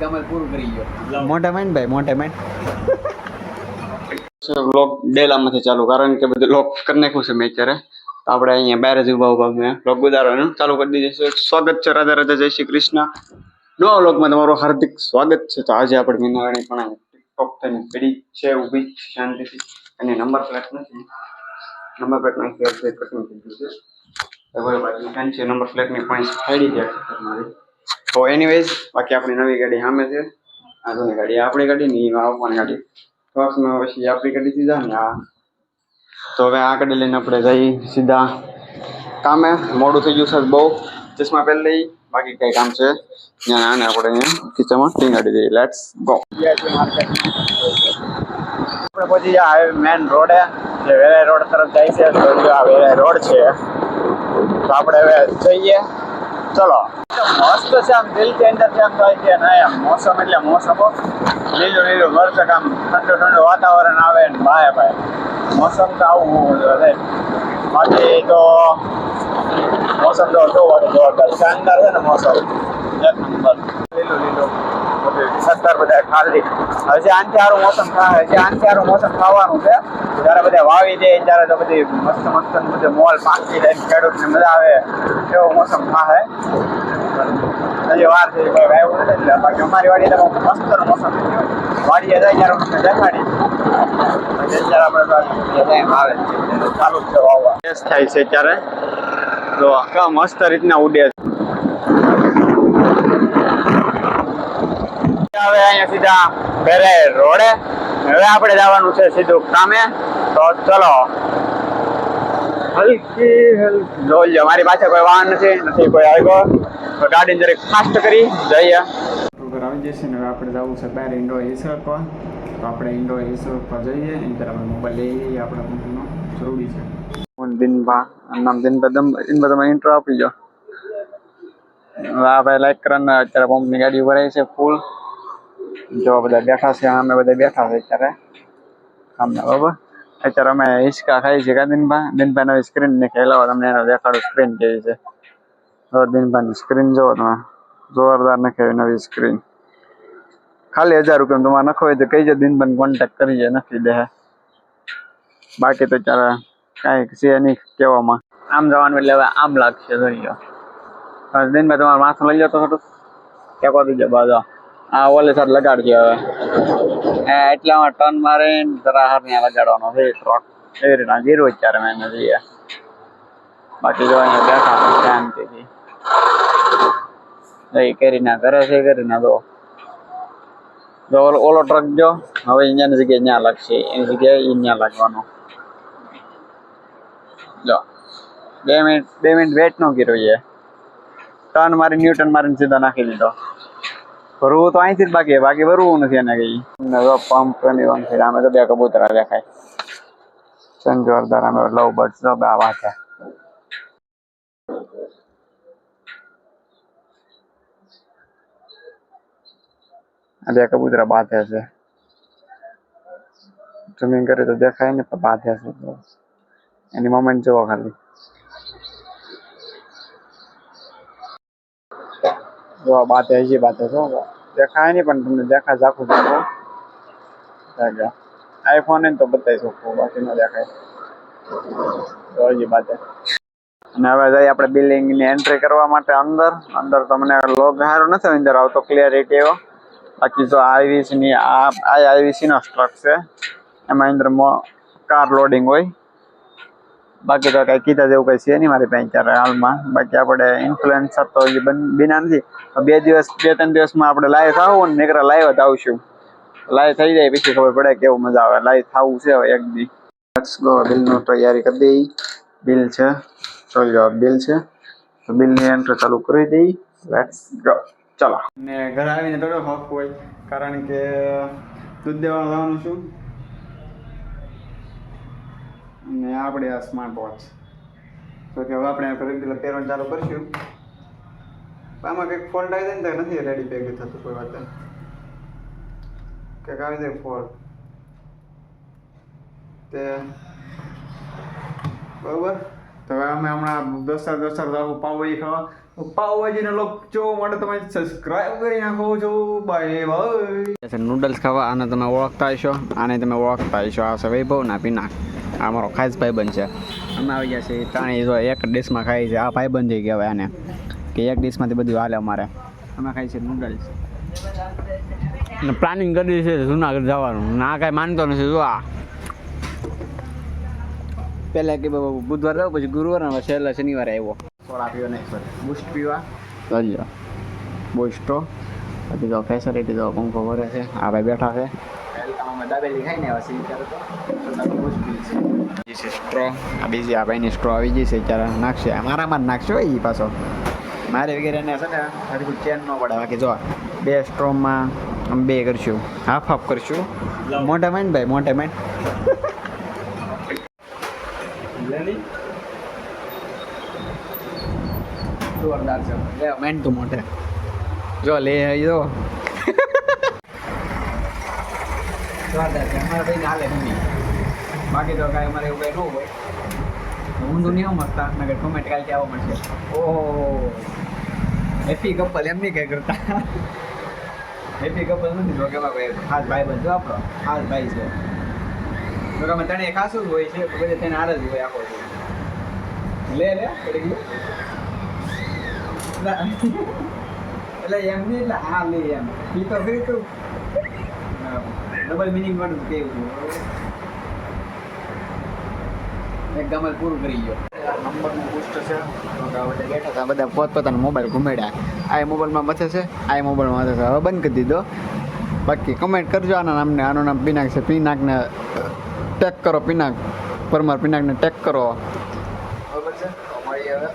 ગમલ પૂરું કરી ગયો. મોટા માઇન્ડ ભાઈ મોટા માઇન લોક ડેલામાંથી ચાલુ કારણ કે બધું લોક કરી નાખ્યું છે મેં અત્યારે. આપણે અહીંયા બહાર જ ઊભા ઊભા મેં લોક ઉતારવાનું ચાલુ કરી દીધું છે. સ્વાગત છે રાધા રાધા જય શ્રી કૃષ્ણ. નવા લોકમાં તમારું હાર્દિક સ્વાગત છે. તો આજે આપણે મીનાવાણી પણ ટિકટોક થઈને પીડી છે ઊભી છે શાંતિથી. અને નંબર પ્લેટ નથી. નંબર પ્લેટ નાખી કટિંગ થઈ ગયું છે. હવે બાકી ફેન્સી નંબર પ્લેટની પોઈન્ટ ફાડી ગયા છે. મારી તો એનીવેઝ બાકી આપણી નવી ગાડી સામે છે. આ જૂની ગાડી આપણી ગાડી ને આવવાની ગાડી. ક્રોસમાં પછી આપણી ગાડી સીધા ને આ. તો હવે આ ગાડી લઈને આપણે જઈ સીધા કામે. મોડું થઈ ગયું છે બહુ. ચશ્મા પહેરી લઈ. બાકી કઈ કામ છે. ત્યાં આને આપણે ખીચામાં ટીંગાડી દઈએ. લેટ્સ ગો આપણે પછી આ મેન રોડ જે વેરાય રોડ તરફ જાય છે. આ વેરાય રોડ છે. તો આપણે હવે જઈએ. ચલો. મસ્ત છે આમ દિલ કે અંદર આમ થાય કે ના એમ. મોસમ એટલે મોસમ લીલું લીલું વરસાદ આમ ઠંડુ ઠંડુ વાતાવરણ આવે ને ભાઈ ભાઈ. મોસમ તો આવું હોવું જોઈએ બાકી તો મોસમ તો જોવા જોરદાર શાનદાર છે ને મોસમ. એક નંબર. લીલું લીલું. સત્તર બધા ખાલી હજી આનથી મોસમ થાય હજી આનથી મોસમ થવાનું છે, જ્યારે બધા વાવી દે, ત્યારે તો બધી મસ્ત મસ્ત બધું મોલ પાકી જાય ખેડૂતને મજા આવે, એવો મોસમ થાય હજી વાર છે નથી, એટલે બાકી અમારી વાડી મસ્ત મોસમ થઈ વાડીએ જાય ત્યારે અમને દેખાડી પછી અત્યારે આપણે આવે ચાલુ જ છે વાવવા. થાય છે અત્યારે. તો આખા મસ્ત રીતના ઉડે છે હવે અહીંયા સીધા ઘરે રોડે. હવે આપણે જવાનું છે સીધું કામે. તો ચલો. હલકી હલકી. જોઈ મારી પાસે કોઈ વાહન નથી નથી કોઈ આવ્યો તો ગાડી જરીક ફાસ્ટ કરી જઈએ. આવી જશે ને હવે આપણે જવું છે બહાર ઇન્ડો એસર પર તો આપણે ઇન્ડો એસર પર જઈએ. એની તરફ મોબાઈલ લઈ લઈએ આપણા કંપનીનો. જરૂરી છે. દિનભા નામ દિનભા દમ દિનભા તમે ઇન્ટ્રો આપી જાઓ હવે આપણે લાઈક કરવાના અત્યારે પંપની ગાડી ભરાઈ છે ફૂલ જો બધા બેઠા છે અમે બધા બેઠા છે અત્યારે. સામે બરોબર? અત્યારે અમે હિંચકા ખાઈ છે કા દિનભા? દિનભાઈ નવી સ્ક્રીન ને ખેલાવો તમને એનો દેખાડો સ્ક્રીન કેવી છે. તો દિનભાની સ્ક્રીન જોવો તમે. જોરદાર નખાવી નવી સ્ક્રીન ખાલી હજાર રૂપિયા તમારે નખો હોય તો કહીજો દિનભાઈ કોન્ટેક્ટ કરીએ નખી દે. બાકી તો ત્યારે કાંઈ છે નહીં કહેવામાં. આમ જવાનું એટલે હવે આમ લાગશે, જોઈ લો. દિનભાઈ તમારું માથું લઈ જતો કે ટેકો દીજો બાજુ. આ ઓલે સર લગાડજો હવે. એ એટલામાં ટર્ન મારીને જરા હાર ત્યાં લગાડવાનો છે ટ્રક એવી રીતના ગીરો અત્યારે મેં એને જઈએ. બાકી જો અહીંયા બેઠા શાંતિથી. જઈ કરીને કરે છે કરીને દો. જો ઓલો ટ્રક જો, હવે અહીંયાની જગ્યાએ ત્યાં લાગશે. એની જગ્યાએ ત્યાં લાગવાનો. જો. બે મિનિટ બે મિનિટ વેટ નો કર્યો છે. ટર્ન મારી ન્યૂટન મારીને સીધો નાખી દીધો. ભરવું તો અહીંથી જ બાકી બાકી ભરવું નથી એને કઈ. પંપની આમે તો બે કબૂતરા દેખાય. સંજોરદાર અમે લવ બર્ડ્સ નો બે આવા છે બે કબૂતરા બાંધે છે. સ્વિમિંગ કરે તો દેખાય ને, પણ બાંધે છે. એની મોમેન્ટ જોવો ખાલી. જો બાતે હજી બાતે છો દેખાય નહીં, પણ તમને દેખાય ઝાખું ઝાખું આઈફોન ને તો બતાવી શકું, બાકી ન દેખાય. તો હજી બાતે. અને હવે જઈએ આપણે બિલ્ડિંગની એન્ટ્રી કરવા માટે અંદર. અંદર તમને લોગ સારો નથી અંદર આવતો ક્લિયરિટી એવો. બાકી જો આઈવીસી ની આ આઈવીસી નો સ્ટ્રક છે. એમાં અંદર કાર લોડિંગ હોય. બાકી તો કઈ કીધા જેવું કઈ છે નહીં મારી પાસે અત્યારે હાલમાં. બાકી આપણે ઇન્ફ્લુએન્સર તો હજી બિના નથી. બે દિવસ, બે ત્રણ દિવસમાં આપણે લાઈવ આવું ને નીકળે લાઈવ જ આવશું. લાઈવ થઈ જાય પછી ખબર પડે કેવું મજા આવે. લાઈવ થવું છે હવે એક દી. ગો બિલનું તૈયારી કરી દઈ. બિલ છે. જવાબ બિલ છે. તો બિલની એન્ટ્રી ચાલુ કરી દઈ. લેટ્સ ગો ચાલો. ને ઘરે આવીને થોડો હક હોય. કારણ કે દૂધ દેવા લાવવાનું છું. અને આપણે આ સ્માર્ટ વોચ તો કે હવે આપણે રેગ્યુલર પહેરવાનું ચાલુ કરશું. આમાં કંઈક ફોલ્ટ આવી જાય ને તો નથી રેડી ભેગું થતું, કોઈ વાત કંઈક આવી જાય ફોલ્ટ તે બરોબર? તો હવે અમે હમણાં દોસ્તાર દોસ્તાર જાવું પાઉભાજી ખાવા. પાવભાજીનો લોક જો માટે તમે સબસ્ક્રાઇબ કરી નાખો છો. બાય બાય નૂડલ્સ ખાવા આને તમે ઓળખતા હશો. આને તમે ઓળખતા હશો. આ સવૈભવ વૈભવ ના પિનાક. આ મારો ખાસ ભાઈબંધ છે. અમે આવી ગયા છીએ. ત્રણેય જો એક ડિશમાં ખાઈ છે આ ભાઈબંધ થઈ કહેવાય આને, કે એક ડિશમાંથી બધું હાલે અમારે. અમે ખાઈ છીએ નૂડલ્સ અને પ્લાનિંગ કરી છે જુનાગઢ જવાનું. ના કાંઈ માનતો નથી, જો આ. પહેલાં કે બુધવાર રહ્યો પછી ગુરુવાર ને છેલ્લા શનિવારે આવ્યો. સોડા પીવા નહીં સર બુસ્ટ પીવા. ચાલ્યો બુસ્ટો પછી તો ફેસિલિટી તો પંખો ભરે છે. આ ભાઈ બેઠા છે. દાબેલી ખાઈને આવ્યા છે. વિચારો સ્ટ્રો. આ બીજી આ ભાઈની સ્ટ્રો આવી ગઈ છે ત્યારે નાખશે. મારામાં જ નાખશે એ પાછો. મારે વગેરે ને છે ને હરખું ચેન ન પડે બાકી જો બે સ્ટ્રોમાં આમ બે કરશું. હાફ હાફ કરશું. મોટા મેન ભાઈ મોટા માઇન્ડ. જોરદાર છે. લે મેન તું મોટે. જો લે આવી જો. જોરદાર છે. અમારે ભાઈ હાલે નહીં બાકી તો કાંઈ અમારે એવું કંઈ ન હોય. ઊંધું નહીં સમજતા મેં કે ટોમેટ કાલથી આવવા મળશે. ઓહો. હેપી કપલ એમ નહીં કંઈ કરતા. હેપી કપલ નથી જો કે ભાઈ ખાસ ભાઈ બંધો આપણો. ખાસ ભાઈ છે. તો અમે તને ખાસું જ હોય છે બધે તેને હાર જ હોય આખો લે લે, પડી ગયું. એટલે એમ નહીં, એટલે હા, લે એમ. ઈ તો ફરી તું ડબલ મિનિંગ વાળું કેવું એક ગમલ પૂરું કરી ગયો. નંબરનું બુસ્ટ છે. બેઠા હતા બધા પોતપોતાના મોબાઈલ ઘુમેડ્યા. આ મોબાઈલમાં મથે છે આ મોબાઈલમાં મથે છે. હવે બંધ કરી દીધો. બાકી કમેન્ટ કરજો આના નામને. આનું નામ પિનાક છે. પિનાકને ટેક કરો પિનાક. પરમાર પિનાકને ટેક કરો. બરોબર છે. અમારી હવે.